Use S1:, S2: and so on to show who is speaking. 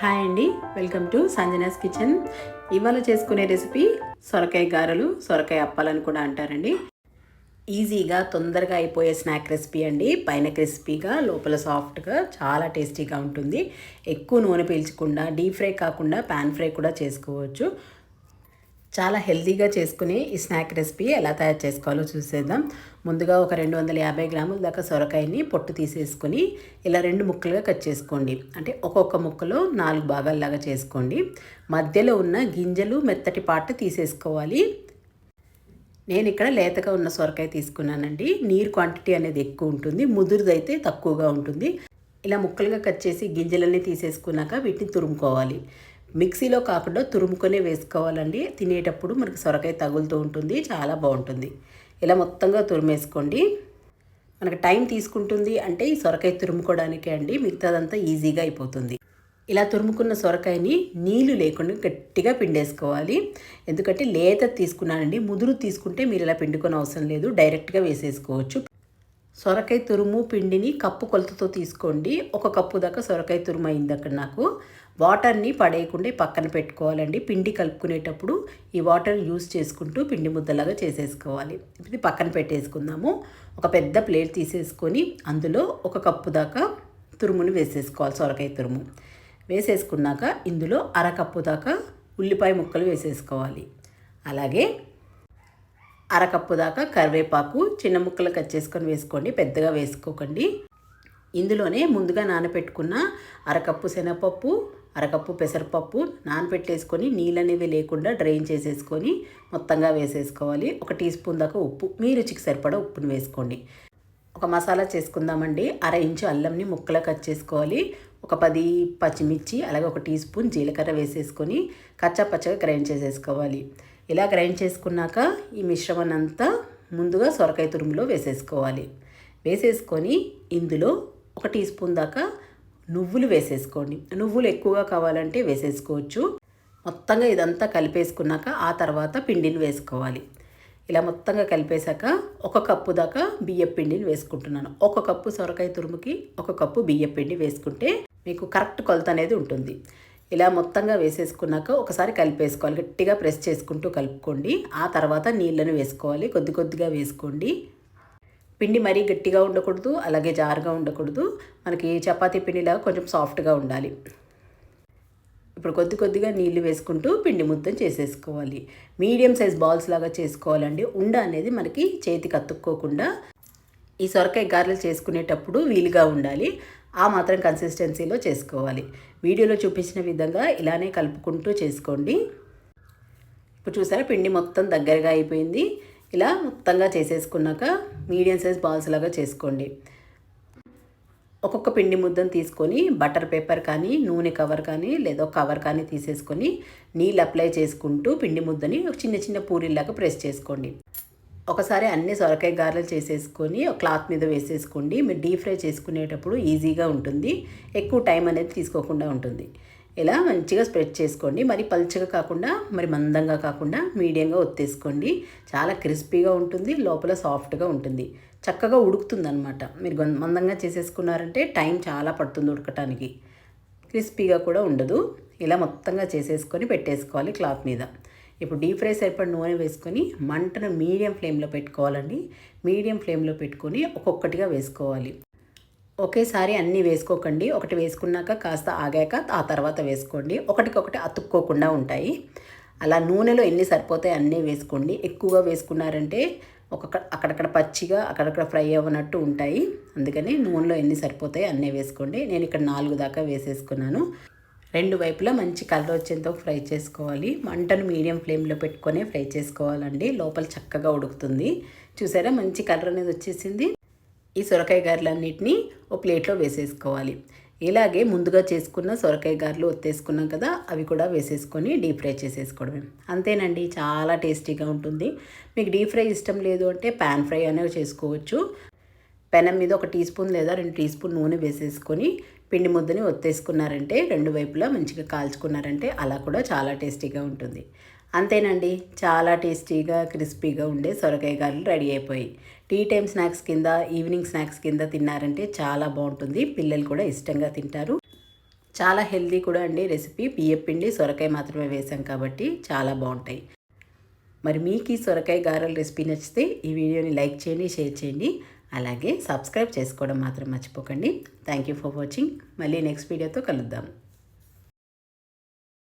S1: Hi అండి. Welcome to Sanjana's kitchen. ఇవాళ చేసుకునే రెసిపీ సొరకాయ గారెలు సొరకాయ అప్పాలని కూడా అంటారండి. ఈజీగా తొందరగా అయిపోయే స్నాక్ రెసిపీ అండి. పైన క్రిస్పీగా లోపల సాఫ్ట్గా చాలా టేస్టీగా ఉంటుంది. ఎక్కువ నూనె పీల్చకుండా డీప్ ఫ్రై కాకుండా పాన్ ఫ్రై కూడా చేసుకోవచ్చు. చాలా హెల్తీగా చేసుకుని ఈ స్నాక్ రెసిపీ ఎలా తయారు చేసుకోవాలో చూసేద్దాం. ముందుగా ఒక రెండు వందల యాభై గ్రాముల దాకా సొరకాయని పొట్టు తీసేసుకొని ఇలా రెండు ముక్కలుగా కట్ చేసుకోండి. అంటే ఒక్కొక్క ముక్కలో నాలుగు భాగాల్లాగా చేసుకోండి. మధ్యలో ఉన్న గింజలు మెత్తటి పాట తీసేసుకోవాలి. నేను ఇక్కడ లేతగా ఉన్న సొరకాయ తీసుకున్నానండి. నీరు క్వాంటిటీ అనేది ఎక్కువ ఉంటుంది. ముదురుదైతే తక్కువగా ఉంటుంది. ఇలా ముక్కలుగా కట్ చేసి గింజలన్నీ తీసేసుకున్నాక వీటిని తురుముకోవాలి. మిక్సీలో కాకుండా తురుముకొనే వేసుకోవాలండి. తినేటప్పుడు మనకి సొరకాయ తగులుతూ ఉంటుంది చాలా బాగుంటుంది. ఇలా మొత్తంగా తురిమేసుకోండి. మనకు టైం తీసుకుంటుంది అంటే ఈ సొరకాయ తురుముకోవడానికే అండి. మిగతాదంతా ఈజీగా అయిపోతుంది. ఇలా తురుముకున్న సొరకాయని నీళ్ళు లేకుండా గట్టిగా పిండేసుకోవాలి. ఎందుకంటే లేత తీసుకున్నానండి. ముదురు తీసుకుంటే మీరు ఇలా పిండుకొని అవసరం లేదు. డైరెక్ట్గా వేసేసుకోవచ్చు. సొరకాయ తురుము పిండిని కప్పు కొలతతో తీసుకోండి. ఒక కప్పు దాకా సొరకాయ తురుము అయింది అక్కడ నాకు. వాటర్ని పడేయకుండా పక్కన పెట్టుకోవాలండి. పిండి కలుపుకునేటప్పుడు ఈ వాటర్ యూస్ చేసుకుంటూ పిండి ముద్దలాగా చేసేసుకోవాలి. ఇది పక్కన పెట్టేసుకుందాము. ఒక పెద్ద ప్లేట్ తీసేసుకొని అందులో ఒక కప్పు దాకా తురుముని వేసేసుకోవాలి. సొరకాయ తురుము వేసేసుకున్నాక ఇందులో అరకప్పు దాకా ఉల్లిపాయ ముక్కలు వేసేసుకోవాలి. అలాగే అరకప్పు దాకా కరివేపాకు చిన్న ముక్కలు కట్ చేసుకొని వేసుకోండి. పెద్దగా వేసుకోకండి. ఇందులోనే ముందుగా నానబెట్టుకున్న అరకప్పు శనగపప్పు అరకప్పు పెసరపప్పు నానబెట్టేసుకొని నీళ్ళు అనేవి లేకుండా డ్రైన్ చేసేసుకొని మొత్తంగా వేసేసుకోవాలి. ఒక టీ స్పూన్ దాకా ఉప్పు. మీ రుచికి సరిపడా ఉప్పుని వేసుకోండి. ఒక మసాలా చేసుకుందామండి. అర ఇంచు అల్లంని ముక్కలు కట్ చేసుకోవాలి. ఒక పది పచ్చిమిర్చి అలాగే ఒక టీ స్పూన్ జీలకర్ర వేసేసుకొని కచ్చా పచ్చగా గ్రైండ్ చేసేసుకోవాలి. ఇలా గ్రైండ్ చేసుకున్నాక ఈ మిశ్రమం అంతా ముందుగా సొరకాయ తురుములో వేసేసుకోవాలి. వేసేసుకొని ఇందులో ఒక టీ స్పూన్ దాకా నువ్వులు వేసేసుకోండి. నువ్వులు ఎక్కువగా కావాలంటే వేసేసుకోవచ్చు. మొత్తంగా ఇదంతా కలిపేసుకున్నాక ఆ తర్వాత పిండిని వేసుకోవాలి. ఇలా మొత్తంగా కలిపేశాక ఒక కప్పు దాకా బియ్యం పిండిని వేసుకుంటున్నాను. ఒక కప్పు సొరకాయ తురుముకి ఒక కప్పు బియ్యం పిండి వేసుకుంటే మీకు కరెక్ట్ కొలత అనేది ఉంటుంది. ఇలా మొత్తంగా వేసేసుకున్నాక ఒకసారి కలిపేసుకోవాలి. గట్టిగా ప్రెస్ చేసుకుంటూ కలుపుకోండి. ఆ తర్వాత నీళ్ళను వేసుకోవాలి. కొద్ది కొద్దిగా వేసుకోండి. పిండి మరీ గట్టిగా ఉండకూడదు అలాగే జారుగా ఉండకూడదు. మనకి చపాతీ పిండిలాగా కొంచెం సాఫ్ట్గా ఉండాలి. ఇప్పుడు కొద్ది కొద్దిగా నీళ్ళు వేసుకుంటూ పిండి ముద్దం చేసేసుకోవాలి. మీడియం సైజ్ బాల్స్ లాగా చేసుకోవాలండి. ఉండ అనేది మనకి చేతికి అతుక్కోకుండా ఈ సొరకాయ గారెలు చేసుకునేటప్పుడు వీలుగా ఉండాలి. ఆ మాత్రం కన్సిస్టెన్సీలో చేసుకోవాలి. వీడియోలో చూపించిన విధంగా ఇలానే కలుపుకుంటూ చేసుకోండి. ఇప్పుడు చూసారా పిండి మొత్తం దగ్గరగా అయిపోయింది. ఇలా మొత్తంగా చేసేసుకున్నాక మీడియం సైజ్ బాల్స్ లాగా చేసుకోండి. ఒక్కొక్క పిండి ముద్దను తీసుకొని బటర్ పేపర్ కానీ నూనె కవర్ కానీ లేదా కవర్ కానీ తీసేసుకొని నీళ్ళు అప్లై చేసుకుంటూ పిండి ముద్దని ఒక చిన్న చిన్న పూరీలాగా ప్రెస్ చేసుకోండి. ఒకసారి అన్ని సొరకాయ గారెలు చేసేసుకొని ఒక క్లాత్ మీద వేసేసుకోండి. మీరు డీప్ ఫ్రై చేసుకునేటప్పుడు ఈజీగా ఉంటుంది. ఎక్కువ టైం అనేది తీసుకోకుండా ఉంటుంది. ఇలా మంచిగా స్ప్రెడ్ చేసుకోండి. మరి పల్చగా కాకుండా మరి మందంగా కాకుండా మీడియంగా ఒత్తేసుకోండి. చాలా క్రిస్పీగా ఉంటుంది లోపల సాఫ్ట్గా ఉంటుంది. చక్కగా ఉడుకుతుందనమాట మీరు మందంగా చేసేసుకున్నారంటే టైం చాలా పడుతుంది ఉడకటానికి. క్రిస్పీగా కూడా ఉండదు. ఇలా మొత్తంగా చేసేసుకొని పెట్టేసుకోవాలి క్లాత్ మీద. ఇప్పుడు డీప్ ఫ్రై సరిపడి నూనె వేసుకొని మంటను మీడియం ఫ్లేమ్లో పెట్టుకోవాలండి. మీడియం ఫ్లేమ్లో పెట్టుకొని ఒక్కొక్కటిగా వేసుకోవాలి. ఒకేసారి అన్నీ వేసుకోకండి. ఒకటి వేసుకున్నాక కాస్త ఆగాక ఆ తర్వాత వేసుకోండి. ఒకటికొకటి అతుక్కోకుండా ఉంటాయి. అలా నూనెలో ఎన్ని సరిపోతాయి అన్నీ వేసుకోండి. ఎక్కువగా వేసుకున్నారంటే ఒక అక్కడక్కడ పచ్చిగా అక్కడక్కడ ఫ్రై అవ్వనట్టు ఉంటాయి. అందుకని నూనెలో ఎన్ని సరిపోతాయి అన్నీ వేసుకోండి. నేను ఇక్కడ నాలుగు దాకా వేసేసుకున్నాను. రెండు వైపులా మంచి కలర్ వచ్చేంత ఫ్రై చేసుకోవాలి. మంటను మీడియం ఫ్లేమ్లో పెట్టుకొని ఫ్రై చేసుకోవాలండి. లోపల చక్కగా ఉడుకుతుంది. చూసారా? మంచి కలర్ అనేది వచ్చేసింది. ఈ సొరకాయ గారెలన్నిటినీ ఓ ప్లేట్లో వేసేసుకోవాలి. ఇలాగే ముందుగా చేసుకున్న సొరకాయ గారెలు ఒత్తేసుకున్నాం కదా అవి కూడా వేసేసుకొని డీప్ ఫ్రై చేసేసుకోవడమే. అంతేనండి చాలా టేస్టీగా ఉంటుంది. మీకు డీప్ ఫ్రై ఇష్టం లేదు అంటే ప్యాన్ ఫ్రై అనేవి చేసుకోవచ్చు. పెనం మీద ఒక టీ స్పూన్ లేదా రెండు టీ స్పూన్ నూనె వేసేసుకొని పిండి ముద్దని ఒత్తేసుకున్నారంటే రెండు వైపులా మంచిగా కాల్చుకున్నారంటే అలా కూడా చాలా టేస్టీగా ఉంటుంది. అంతేనండి. చాలా టేస్టీగా క్రిస్పీగా ఉండే సొరకాయ గారెలు రెడీ అయిపోయి టీ టైం స్నాక్స్ కింద ఈవినింగ్ స్నాక్స్ కింద తిన్నారంటే చాలా బాగుంటుంది. పిల్లలు కూడా ఇష్టంగా తింటారు. చాలా హెల్దీ కూడా అండి రెసిపీ. బియ్యం పిండి సొరకాయ మాత్రమే వేసాం కాబట్టి చాలా బాగుంటాయి. మరి మీకు ఈ సొరకాయ గారెల రెసిపీ నచ్చితే ఈ వీడియోని లైక్ చేయండి షేర్ చేయండి. అలాగే సబ్స్క్రైబ్ చేసుకోవడం మాత్రం మర్చిపోకండి. Thank you for watching. మళ్ళీ నెక్స్ట్ వీడియోతో కలుద్దాం.